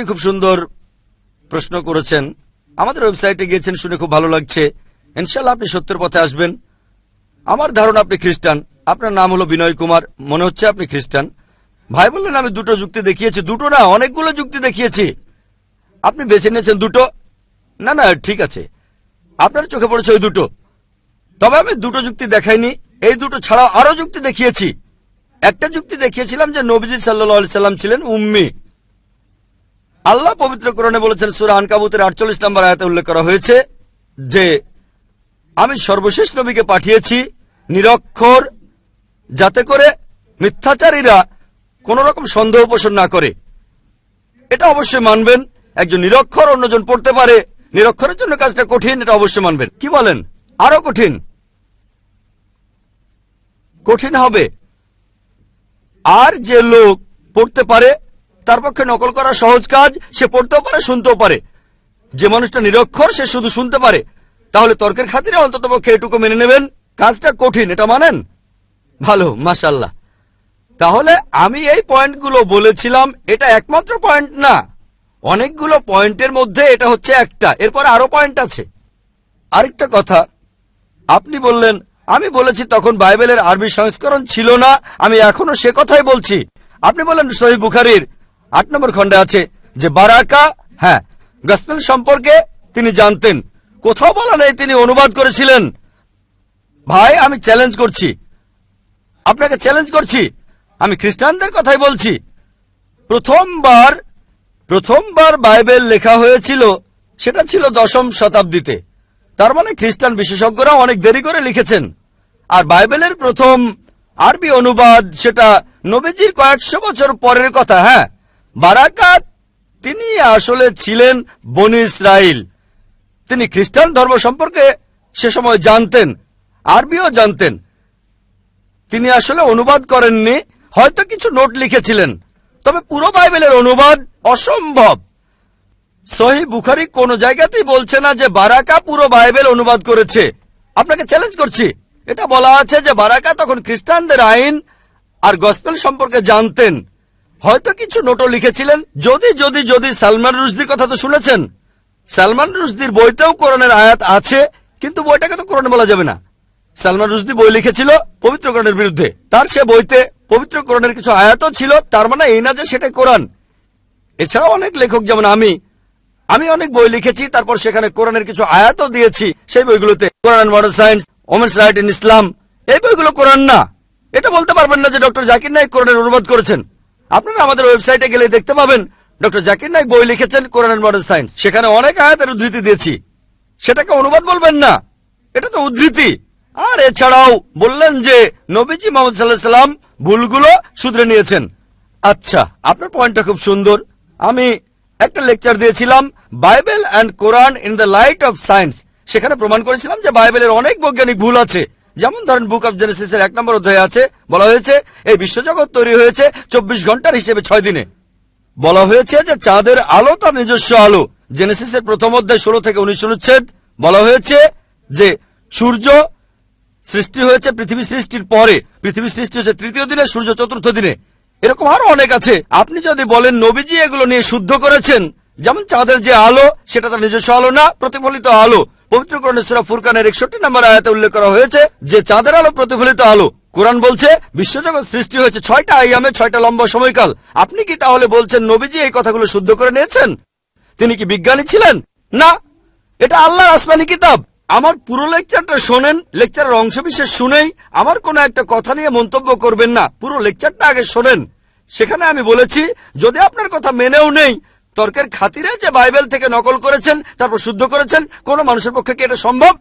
আপনি খুব সুন্দর প্রশ্ন করেছেন। আমাদের ওয়েবসাইটে গিয়েছেন, শুনে খুব ভালো লাগছে। ইনশাল্লাহ আপনি সত্যের পথে আসবেন। আমার ধারণা আপনি খ্রিস্টান। আপনার নাম হলো বিনয় কুমার। মনে হচ্ছে আপনি খ্রিস্টান। ভাই বললেন আমি দুটো যুক্তি দেখিয়েছি। দুটো না, অনেকগুলো যুক্তি দেখিয়েছি। আপনি বেছে নিয়েছেন দুটো? না না, ঠিক আছে। আপনার চোখে পড়েছে ওই দুটো। তবে আমি দুটো যুক্তি দেখাইনি। এই দুটো ছাড়াও আরও যুক্তি দেখিয়েছি। একটা যুক্তি দেখিয়েছিলাম যে নবীজি সাল্লাহ সাল্লাম ছিলেন উম্মি। আল্লাহ পবিত্র করণে বলেছেন, সুরা আনকাবুতের আটচল্লিশ নম্বর আয়াতে উল্লেখ করা হয়েছে যে, আমি সর্বশেষ নবীকে পাঠিয়েছি নিরক্ষর, যাতে করে মিথ্যাচারীরা কোন রকম সন্দেহ পোষণ না করে। এটা অবশ্যই মানবেন, একজন নিরক্ষর অন্যজন পড়তে পারে। নিরক্ষরের জন্য কাজটা কঠিন, এটা অবশ্যই মানবেন। কি বলেন? আরও কঠিন। কঠিন হবে। আর যে লোক পড়তে পারে তার পক্ষে নকল করা সহজ কাজ, সে পড়তেও পারে, শুনতেও পারে। যে মানুষটা নিরক্ষর, সে শুধু শুনতে পারে। তাহলে তর্কের খাতিরে অন্তত পক্ষে এটুকু মেনে নেবেন, কাজটা কঠিন, এটা মানেন? ভালো মাসাল্লাহ তাহলে আমি এই পয়েন্টগুলো বলেছিলাম, এটা একমাত্র পয়েন্ট না। অনেকগুলো পয়েন্টের মধ্যে এটা হচ্ছে একটা, এরপর আরও পয়েন্ট আছে। আরেকটা কথা, আপনি বললেন, আমি বলেছি তখন বাইবেলের আরবি সংস্করণ ছিল না, আমি এখনও সে কথাই বলছি। আপনি বললেন সহি বুখারির আট নম্বর খণ্ডে আছে যে বারাকা হ্যাঁ গসপেল সম্পর্কে তিনি জানতেন। কোথাও বলা নেই তিনি অনুবাদ করেছিলেন। ভাই, আমি চ্যালেঞ্জ করছি। আপনাকে চ্যালেঞ্জ করছি। আমি খ্রিস্টানদের কথাই বলছি। প্রথমবার প্রথমবার বাইবেল লেখা হয়েছিল, সেটা ছিল দশম শতাব্দীতে। তার মানে খ্রিস্টান বিশেষজ্ঞরা অনেক দেরি করে লিখেছেন। আর বাইবেলের প্রথম আরবি অনুবাদ, সেটা নবীজির কয়েকশো বছর পরের কথা হ্যাঁ বারাকাত, তিনি আসলে ছিলেন বনি ইসরায়েল তিনি খ্রিস্টান ধর্ম সম্পর্কে সে সময় জানতেন, আরবিও জানতেন। তিনি আসলে অনুবাদ করেননি, হয়তো কিছু নোট লিখেছিলেন। তবে পুরো বাইবেলের অনুবাদ অসম্ভব। সহি বুখারি কোন জায়গাতেই বলছে না যে বারাকা পুরো বাইবেল অনুবাদ করেছে। আপনাকে চ্যালেঞ্জ করছি, এটা বলা আছে যে বারাকা তখন খ্রিস্টানদের আইন আর গসপেল সম্পর্কে জানতেন। হয়তো কিছু নোটও লিখেছিলেন। যদি যদি যদি সালমান রুশদির কথা তো শুনেছেন। সালমান রুশদির বইতেও কোরআনের আয়াত আছে, কিন্তু বইটাকে তো কোরআনে বলা যাবে না। সালমান রুশদি বই লিখেছিল পবিত্র কোরআনের বিরুদ্ধে। তার সে বইতে পবিত্র কোরআনের কিছু আয়াতও ছিল, তার মানে এই না যে সেটাই কোরআন। এছাড়াও অনেক লেখক, যেমন আমি আমি অনেক বই লিখেছি, তারপর সেখানে কোরআনের কিছু আয়াতও দিয়েছি, সেই বইগুলোতে। Quran modern science women's right in Islam এই বইগুলো কোরআন না। এটা বলতে পারবেন না যে ডক্টর জাকির নাইক কোরআনের অনুবাদ করেছেন। আপনারা আমাদের ওয়েবসাইটে গেলে দেখতে পাবেন ডক্টর জাকির নাইক বই লিখেছেন কোরআন মডার্ন সায়েন্স। সেখানে অনেক আয়াতের উদ্ধৃতি দিয়েছি। সেটাকে অনুবাদ বলবেন না। এটা তো উদ্ধৃতি। আর এছাড়াও বললেন যে নবীজি মোহাম্মদ সাল্লাহ সাল্লাম ভুলগুলো শুধরে নিয়েছেন। আচ্ছা আপনার পয়েন্টটা খুব সুন্দর। আমি একটা লেকচার দিয়েছিলাম, Bible and Quran in the light of science. সেখানে প্রমাণ করেছিলাম যে বাইবেলের অনেক বৈজ্ঞানিক ভুল আছে। যেমন ধরেন বুক অফ জেনেসিসের এক নম্বর অধ্যায়ে আছে, বলা হয়েছে, এই বিশ্বজগৎ তৈরি হয়েছে চব্বিশ ঘণ্টার হিসেবে ছয় দিনে। বলা হয়েছে যে চাঁদের আলো তার নিজস্ব আলো। জেনেসিসের প্রথম অধ্যায় ষোলো থেকে উনিশ অনুচ্ছেদ বলা হয়েছে যে সূর্য সৃষ্টি হয়েছে পৃথিবী সৃষ্টির পরে। পৃথিবী সৃষ্টি হয়েছে তৃতীয় দিনে, সূর্য চতুর্থ দিনে। এরকম আরও অনেক আছে। আপনি যদি বলেন, নবীজি এগুলো নিয়ে শুদ্ধ করেছেন, যেমন চাঁদের যে আলো, সেটা তার নিজস্ব আলো না, প্রতিফলিত আলো। পবিত্র সুরা ফুরকানের একষট্টি নম্বর আয়াতে উল্লেখ করা হয়েছে যে চাঁদের আলো প্রতিফলিত আলো। কোরআন বলছে, বিশ্বজগৎ সৃষ্টি হয়েছে ছয়টা আইয়ামে ছয়টা লম্বা সময়কাল। আপনি কি তাহলে বলছেন নবীজি এই কথাগুলো শুদ্ধ করে নিয়েছেন? তিনি কি বিজ্ঞানী ছিলেন? না। এটা আল্লাহর আসমানি কিতাব। আমার পুরো লেকচারটা শোনেন, লেকচারের অংশ বিশেষ শুনেই আমার কোনো একটা কথা নিয়ে মন্তব্য করবেন না। পুরো লেকচারটা আগে শোনেন। সেখানে আমি বলেছি, যদি আপনার কথা মেনেও নেই তর্কের খাতিরে যে বাইবেল থেকে নকল করেছেন, তারপর শুদ্ধ করেছেন, কোন মানুষের পক্ষে কি এটা সম্ভব?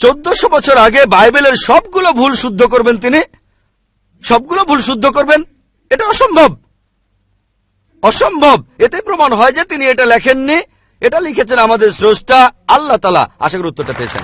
চোদ্দশো বছর আগে বাইবেলের সবগুলো ভুল শুদ্ধ করবেন তিনি। সবগুলো ভুল শুদ্ধ করবেন, এটা অসম্ভব। অসম্ভব। এতে প্রমাণ হয় যে তিনি এটা লেখেননি, এটা লিখেছেন আমাদের স্রষ্টা, আল্লাহ তালা আশা করি উত্তরটা পেয়েছেন।